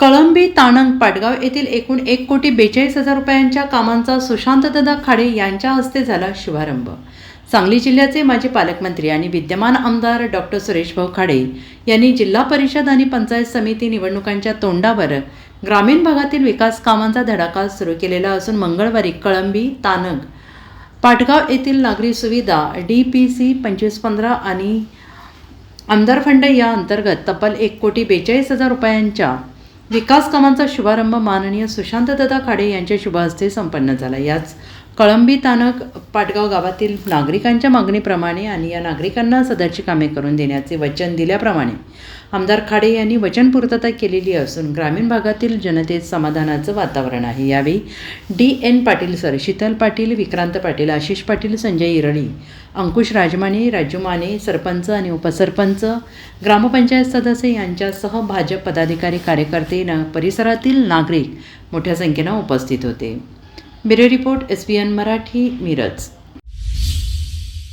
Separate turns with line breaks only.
कळंबी ताणंग पाटगाव येथील एकूण एक कोटी बेचाळीस हजार रुपयांच्या कामांचा सुशांतदादा खाडे यांच्या हस्ते झाला शुभारंभ. सांगली जिल्ह्याचे माजी पालकमंत्री आणि विद्यमान आमदार डॉक्टर सुरेशभाऊ खाडे यांनी जिल्हा परिषद आणि पंचायत समिती निवडणुकांच्या तोंडावर ग्रामीण भागातील विकास कामांचा धडाका सुरू केलेला असून मंगळवारी कळंबी तानग पाटगाव येथील नागरी सुविधा डी पी सी पंचवीस पंधरा आणि आमदार फंड या अंतर्गत तब्बल एक कोटी बेचाळीस हजार रुपयांच्या विकास कामांचा शुभारंभ माननीय सुशांतदादा खाडे यांच्या शुभहस्ते संपन्न झाला. याच कळंबी तानक पाटगाव गावातील नागरिकांच्या मागणीप्रमाणे आणि या नागरिकांना सदरची कामे करून देण्याचे वचन दिल्याप्रमाणे आमदार खाडे यांनी वचनपूर्तता केलेली असून ग्रामीण भागातील जनतेत समाधानाचं वातावरण आहे. यावेळी D N Patil sir Sheetal Patil Vikrant Patil Ashish Patil Sanjay Irali Ankush Rajmane Raju Mane sarpanch आणि उपसरपंच ग्रामपंचायत सदस्य यांच्यासह भाजप पदाधिकारी कार्यकर्ते न परिसरातील नागरिक मोठ्या संख्येनं उपस्थित होते. Bureau report S B N Marathi Miraj.